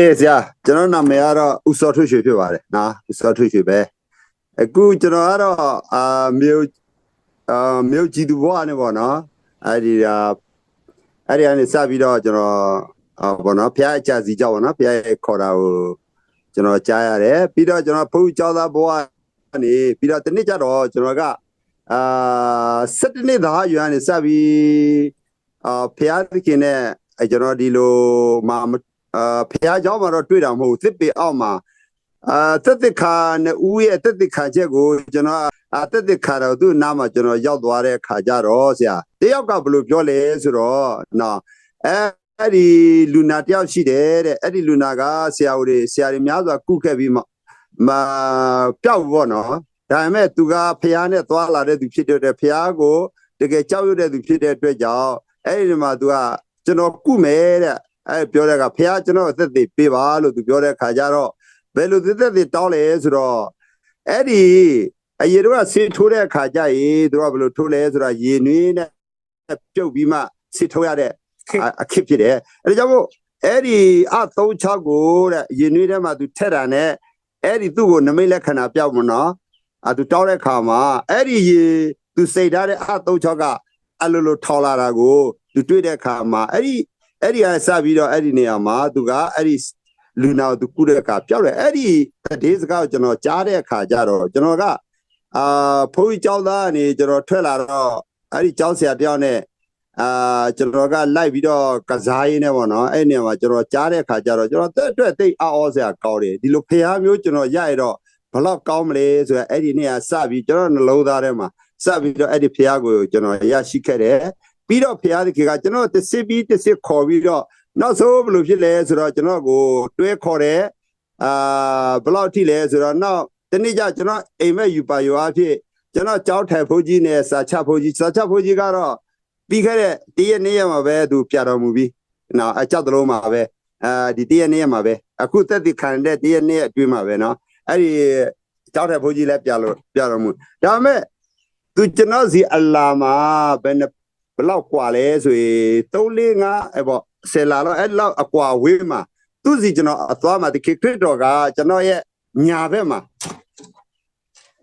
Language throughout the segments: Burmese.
အေးဆရာကျွန်တော်နာမည်ကတော့ဦးစောထွေရွှေဖြစ်ပါတယ်နော်ဦးစောထွေရွှေပဲအခုကျွန်တော်ကတော့အာမြို့အာမြို့ကြည်သူဘွားနေပေါ့နော်အဲ့ဒီအာအဲ့ဒီကနေစပြီးတော့ကျွန်တော်အာပေါ့နော်ဖះအကြစီကြောက်ပေါ့နော်ဖះရဲ့ခေါ်တာကိုကျွန်တော်ကြားရတယ်ပြီးတော့ကျွန်တော်ဖုန်းကြောက်သားဘွားနေပြီးတော့တနေ့ကျတော့ကျွန်တော်ကအာ7နှစ်သားအရွယ်ကနေစပြီးအာဖះသခင်နဲ့အဲကျွန်တော်ဒီလိုမ အာဖះเจ้าမှာတော့တွေ့တာမဟုတ်ဘူးသစ်ပေအောက်မှာအာသက်သက်ခါနဲ့ဦးရဲ့သက်သက်ခါချက်ကိုကျွန်တော်အာသက်သက်ခါတော့သူ့နားမှာကျွန်တော်ရောက်သွားတဲ့ခါကြတော့ဆရာတယောက်ကဘယ်လိုပြောလဲဆိုတော့နော်အဲအဲ့ဒီလူနာတယောက်ရှိတယ်တဲ့အဲ့ဒီလူနာကဆရာဦးတွေဆရာတွေများစွာကုခဲ့ပြီးမှမပျောက်ဘောနော်ဒါပေမဲ့သူကဖះနဲ့သွားလာတဲ့သူဖြစ်တဲ့ဖះကိုတကယ်ကြောက်ရွံ့တဲ့သူဖြစ်တဲ့အတွက်ကြောင့်အဲ့ဒီမှာသူကကျွန်တော်ကုမယ်တဲ့ အဲ့ပြောတဲ့ကဖះကျွန်တော်အသက်သေးပေးပါလို့သူပြောတဲ့ခါကျတော့ဘယ်လိုသက်သက်သေးတောင်းလဲဆိုတော့အဲ့ဒီအရေတို့ကဆေးထိုးတဲ့ခါကျရင်သူကဘယ်လိုထိုးလဲဆိုတော့ရေနွေးနဲ့ပြုတ်ပြီးမှဆေးထိုးရတဲ့အခစ်ဖြစ်တယ်အဲ့ဒါကြောင့်မို့အဲ့ဒီအသုံးချကိုတဲ့ရေနွေးထဲမှာသူထက်တာနဲ့အဲ့ဒီသူ့ကိုနမိတ်လက္ခဏာပြောက်မနော်အသူတောင်းတဲ့ခါမှာအဲ့ဒီရေသူစိတ်ထားတဲ့အသုံးချကအလိုလိုထော်လာတာကိုသူတွေ့တဲ့ခါမှာအဲ့ဒီ အဲ့ဒီကစပြီးတော့အဲ့ဒီနေရာမှာသူကအဲ့ဒီလူနာကိုသူကုတဲ့အခါပြောက်တယ်အဲ့ဒီဒေးစကားကိုကျွန်တော်ကြားတဲ့အခါကျတော့ကျွန်တော်ကအာဘုန်းကြီးကျောင်းသားကနေကျွန်တော်ထွက်လာတော့အဲ့ဒီကျောင်းဆရာတယောက်နဲ့အာကျွန်တော်ကလိုက်ပြီးတော့ကစားရင်းနဲ့ပေါ့နော်အဲ့ဒီနေရာမှာကျွန်တော်ကြားတဲ့အခါကျတော့ကျွန်တော်တက်အတွက်သိအောအောဆရာကောင်းတယ်ဒီလိုဖះမျိုးကျွန်တော်ရရတော့ဘလောက်ကောင်းမလဲဆိုတော့အဲ့ဒီနေရာစပြီးကျွန်တော်နှလုံးသားထဲမှာစပြီးတော့အဲ့ဒီဖះကိုကျွန်တော်ရရှိခဲ့တယ် ပြီးတော့ဖះသခင်ကကျွန်တော်တစ်စစ်ပြီးတစ်စစ်ခေါ်ပြီးတော့နောက်ဆုံးဘယ်လိုဖြစ်လဲဆိုတော့ကျွန်တော်ကိုတွဲခေါ်တယ်အာဘယ်လောက်ထိလဲဆိုတော့နောက်တနေ့ကျကျွန်တော်အိမ်မက်ယူပါရွာဖြစ်ကျွန်တော်ကြောက်ထိုင်ဖိုးကြီးနဲ့စာချဖိုးကြီးစာချဖိုးကြီးကတော့ပြီးခဲ့တဲ့တရက်နေ့ရမှာပဲသူပြတော်မူပြီးနော်အကြောက်တလုံးမှာပဲအာဒီတရက်နေ့ရမှာပဲအခုသက်တည်ခံတဲ့တရက်နေ့အတွင်းမှာပဲနော်အဲ့ဒီကြောက်ထိုင်ဖိုးကြီးလည်းပြလို့ပြတော်မူဒါပေမဲ့သူကျွန်တော်စီအလာမှာဘယ်နှ ဘလောက်กว่าလဲဆိုရင်3 4 5အဲ့ပေါ့ဆယ်လာတော့အဲ့လောက်အကွာဝေးမှာသူစီကျွန်တော်အသွားမှာဒီခရစ်တော်ကကျွန်တော်ရဲ့ညာဘက်မှာ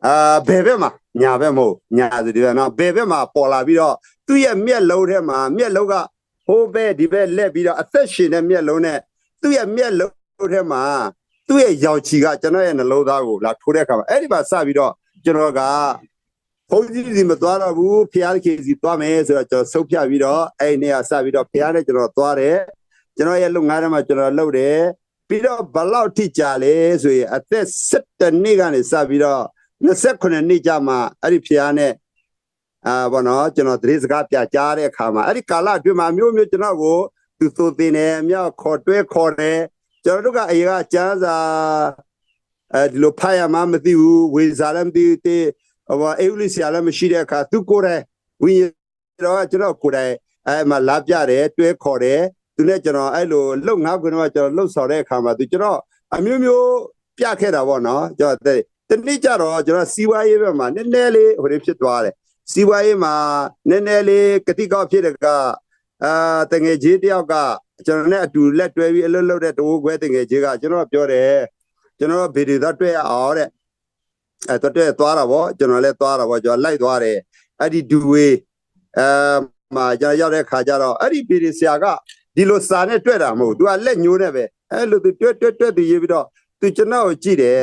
အာဘယ်ဘက်မှာညာဘက်မဟုတ်ညာဆိုဒီဘက်နော်ဘယ်ဘက်မှာပေါ်လာပြီးတော့သူ့ရဲ့မျက်လုံးထဲမှာမျက်လုံးကဟိုးဘက်ဒီဘက်လက်ပြီးတော့အသက်ရှင်တဲ့မျက်လုံးနဲ့သူ့ရဲ့မျက်လုံးထဲမှာသူ့ရဲ့ရောင်ချီကကျွန်တော်ရဲ့နှလုံးသားကိုလာထိုးတဲ့အခါမှာအဲ့ဒီမှာစပြီးတော့ကျွန်တော်က ဘုန်းကြီးစီမသွားတော့ဘူးဖျားခေစီသွားမယ်ဆိုတော့ကျွန်တော်ဆုတ်ဖြတ်ပြီးတော့အဲ့ဒီနေ့ကစပြီးတော့ဖျားနဲ့ကျွန်တော်သွားတယ်ကျွန်တော်ရဲ့လုပ်ငန်းထဲမှာကျွန်တော်လုပ်တယ်ပြီးတော့ဘလောက်ထိကြာလဲဆိုရင်အသက်17နှစ်ကနေစပြီးတော့29နှစ်ကြာမှအဲ့ဒီဖျားနဲ့အာဘောနော်ကျွန်တော်သတင်းစကားပြကြားတဲ့အခါမှာအဲ့ဒီကာလအတွင်းမှာမျိုးမျိုးကျွန်တော်ကိုသူသိုတင်တယ်အမြောက်ခေါ်တွဲခေါ်တယ်ကျွန်တော်တို့ကအရင်ကကျမ်းစာအဲဒီလိုဖတ်ရမှမသိဘူးဝေစာလည်းမသိဘူးတေ ဟိုအေဝလိဆရာလည်းမရှိတဲ့အခါသူကိုယ်တိုင်ဝိညာဉ်တော်ကကျွန်တော်ကိုယ်တိုင်အဲမှာလာပြတယ်တွဲခေါ်တယ်သူနဲ့ကျွန်တော်အဲ့လိုလှုပ်ငါးခွန်းတော့ကျွန်တော်လှုပ်ဆောင်တဲ့အခါမှာသူကျွန်တော်အမျိုးမျိုးပြခဲ့တာပေါ့နော်ကျွန်တော်တနေ့ကျတော့ကျွန်တော်စီဝါရေးဘက်မှာနည်းနည်းလေးဟိုဖြစ်သွားတယ်စီဝါရေးမှာနည်းနည်းလေးကတိကောက်ဖြစ်တဲ့ကအာတငယ်ကြီးတယောက်ကကျွန်တော်နဲ့အတူလက်တွဲပြီးအလုပ်လုပ်တဲ့တိုးခွဲတငယ်ကြီးကကျွန်တော်ပြောတယ်ကျွန်တော်ဗီဒီယိုသားတွေ့ရအောင်တဲ့ အဲတွတ်တဲ့သွားတာပေါ့ကျွန်တော်လည်းသွားတာပေါ့ကျွန်တော်လိုက်သွားတယ်အဲ့ဒီဒူဝေအဲမှာကျွန်တော်ရောက်တဲ့ခါကျတော့အဲ့ဒီပီရီဆရာကဒီလိုစာနဲ့တွေ့တာမဟုတ်သူကလက်ညှိုးနဲ့ပဲအဲ့လိုသူတွေ့တွေ့တွေ့သူရေးပြီးတော့သူကျွန်တော်ကိုကြည့်တယ်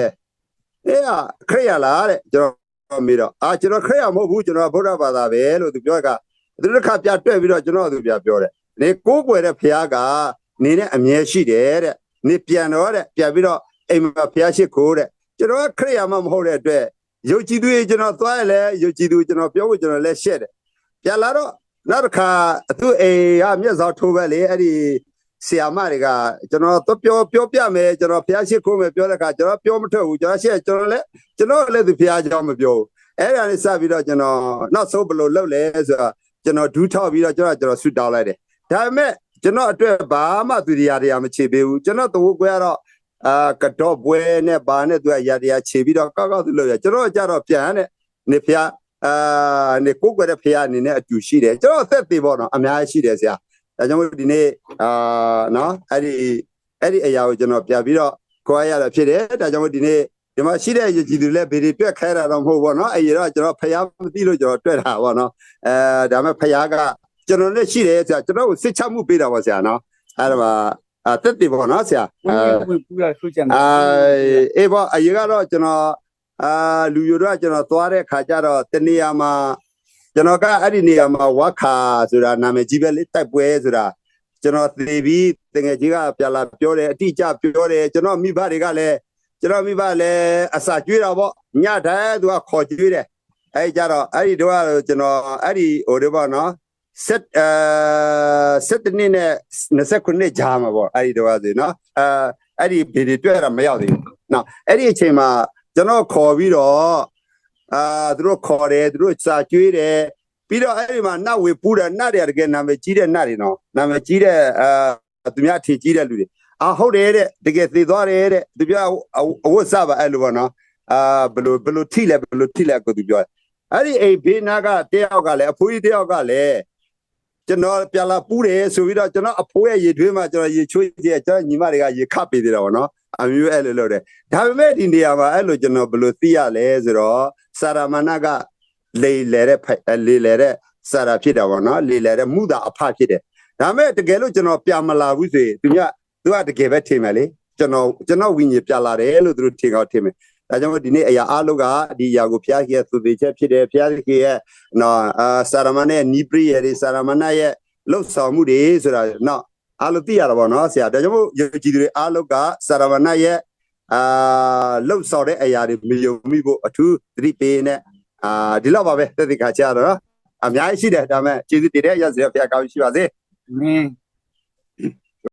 အဲ့ဟာခရိယာလားတဲ့ကျွန်တော်မေးတော့အာကျွန်တော်ခရိယာမဟုတ်ဘူးကျွန်တော်ဗုဒ္ဓဘာသာပဲလို့သူပြောကသူတစ်ခါပြတွေ့ပြီးတော့ကျွန်တော်သူပြပြောတယ်နေကိုးကွယ်တဲ့ဖခင်ကနေနဲ့အမြဲရှိတယ်တဲ့နေပြန်တော့တဲ့ပြန်ပြီးတော့အိမ်မှာဖခင်ရှိခိုးတဲ့ ကျွန်တော်ခရရမမဟုတ်တဲ့အတွက်ယုတ်ကြည်သူကြီးကျွန်တော်သွားရလဲယုတ်ကြည်သူကျွန်တော်ပြောဖို့ကျွန်တော်လက်ရှက်တယ်ပြန်လာတော့နောက်တစ်ခါသူ့အိမ်ကမျက်စောထိုးပဲလေအဲ့ဒီဆီယာမတွေကကျွန်တော်တော့ပြောပြောပြမယ်ကျွန်တော်ဖျားရှိခိုးမယ်ပြောတဲ့အခါကျွန်တော်ပြောမထွက်ဘူးကျွန်တော်ရှက်ကျွန်တော်လည်းကျွန်တော်လည်းသူဖျားကြောင်းမပြောဘူးအဲ့ဒါလေးစပြီးတော့ကျွန်တော်နောက်ဆုံးဘယ်လိုလုပ်လဲဆိုတော့ကျွန်တော်ဒူးထောက်ပြီးတော့ကျွန်တော်ကျွန်တော်ဆွတောင်းလိုက်တယ်ဒါပေမဲ့ကျွန်တော်အတွက်ဘာမှသူတရားတရားမချေပေးဘူးကျွန်တော်တို့ကွဲတော့ အာကတော့ပွဲနဲ့ဘာနဲ့သူကရတရားခြေပြီးတော့ကောက်ကောက်သူလို့ရကျွန်တော်ကြတော့ပြန်တဲ့နေဖျားအာနေကိုကွယ်တဲ့ဖျားအနေနဲ့အတူရှိတယ်ကျွန်တော်အသက်သေးပေါ့နော်အများကြီးရှိတယ်ဆရာဒါကြောင့်မို့ဒီနေ့အာနော်အဲ့ဒီအဲ့ဒီအရာကိုကျွန်တော်ပြပြီးတော့ခေါ်ရတာဖြစ်တယ်ဒါကြောင့်မို့ဒီနေ့ဒီမှာရှိတဲ့ယကြည်သူလည်းဗေဒီတွက်ခဲတာတော့မဟုတ်ဘောနော်အဲ့ဒီတော့ကျွန်တော်ဖျားမသိလို့ကျွန်တော်တွက်တာပေါ့နော်အဲဒါမဲ့ဖျားကကျွန်တော်လည်းရှိတယ်ဆရာကျွန်တော်ကိုစစ်ချမှုပေးတာပေါ့ဆရာနော်အဲ့ဒါမှာ အတက်တယ်ပေါ့နော်ဆရာဝင်အဲဝင်ပူရဆိုကြတယ်အာအေးပေါ့အရင်ကတော့ကျွန်တော်အာလူယူတော့ကျွန်တော်သွားတဲ့ခါကျတော့တနေရာမှာကျွန်တော်ကအဲ့ဒီနေရာမှာဝါခါဆိုတာနာမည်ကြီးပဲလေတိုက်ပွဲဆိုတာကျွန်တော်သေပြီးတငယ်ကြီးကပြလာပြောတယ်အတိအကျပြောတယ်ကျွန်တော်မိဘတွေကလည်းကျွန်တော်မိဘလည်းအစာကျွေးတာပေါ့ညတိုင်းသူကခေါ်ကျွေးတယ်အဲ့ဒီကြတော့အဲ့ဒီတော့ကျွန်တော်အဲ့ဒီဟိုတွေပေါ့နော် ဆက်အဲဆက်တနည်းနဲ့29ကြာမှာပေါ့အဲ့ဒီတော့ဆိုနော်အဲအဲ့ဒီဗီဒီတွေ့ရတာမရောက်သေးဘူး။နော်အဲ့ဒီအချိန်မှာကျွန်တော်ခေါ်ပြီးတော့အာသူတို့ခေါ်တယ်သူတို့စာကျွေးတယ်ပြီးတော့အဲ့ဒီမှာနတ်ဝေပူတယ်နတ်တွေကတကယ်နာမည်ကြီးတဲ့နတ်တွေနော်နာမည်ကြီးတဲ့အာသူများထင်ကြီးတဲ့လူတွေအာဟုတ်တယ်တဲ့တကယ်သေသွားတယ်တဲ့သူပြောအဝတ်စပါအဲ့လိုပေါ့နော်အာဘယ်လိုဘယ်လိုထိလဲဘယ်လိုထိလဲကိုသူပြောတယ်အဲ့ဒီအိမ်ဘေးနာကတယောက်ကလည်းအဖိုးကြီးတယောက်ကလည်း ကျွန်တော်ပြလာပူးတယ်ဆိုပြီးတော့ကျွန်တော်အဖိုးရဲ့ရေထွေးမှာကျွန်တော်ရေချွေးကြည့်ကျွန်တော်ညီမတွေကရေခပ်ပေးသေးတာပေါ့နော်အမျိုးအဲ့လိုလုပ်တယ်ဒါပေမဲ့ဒီနေရာမှာအဲ့လိုကျွန်တော်ဘယ်လိုသိရလဲဆိုတော့စာရမဏကလေလေတဲ့ဖိုက်အဲလေလေတဲ့စာရဖြစ်တာပေါ့နော်လေလေတဲ့မူတာအဖဖြစ်တယ်ဒါပေမဲ့တကယ်လို့ကျွန်တော်ပြမလာဘူးဆိုရင်သူကသူကတကယ်ပဲထင်မယ်လေကျွန်တော်ကျွန်တော်ဝိညာဉ်ပြလာတယ်လို့သူတို့ထင်ကောက်ထင်မယ် ဒါကြောင့်မို့ဒီနေ့အရာအလုံးကဒီအရာကိုဖျားကြီးရဲ့သူသေးချက်ဖြစ်တယ်ဖျားကြီးရဲ့နော်အာစာရမဏရဲ့နီးပရိရဲ့စာရမဏရဲ့လှုပ်ဆောင်မှုတွေဆိုတာနော်အားလို့သိရတာပေါ့နော်ဆရာဒါကြောင့်မို့ယုံကြည်သူတွေအားလုံးကစာရဝဏရဲ့အာလှုပ်ဆောင်တဲ့အရာတွေမယုံမိဖို့အထူးသတိပေးနေအာဒီလောက်ပါပဲသက်သေခါကြတော့နော်အများကြီးရှိတယ်ဒါပေမဲ့ကျေးဇူးတင်တဲ့ရစရဖျားကောင်းရှိပါစေမင်း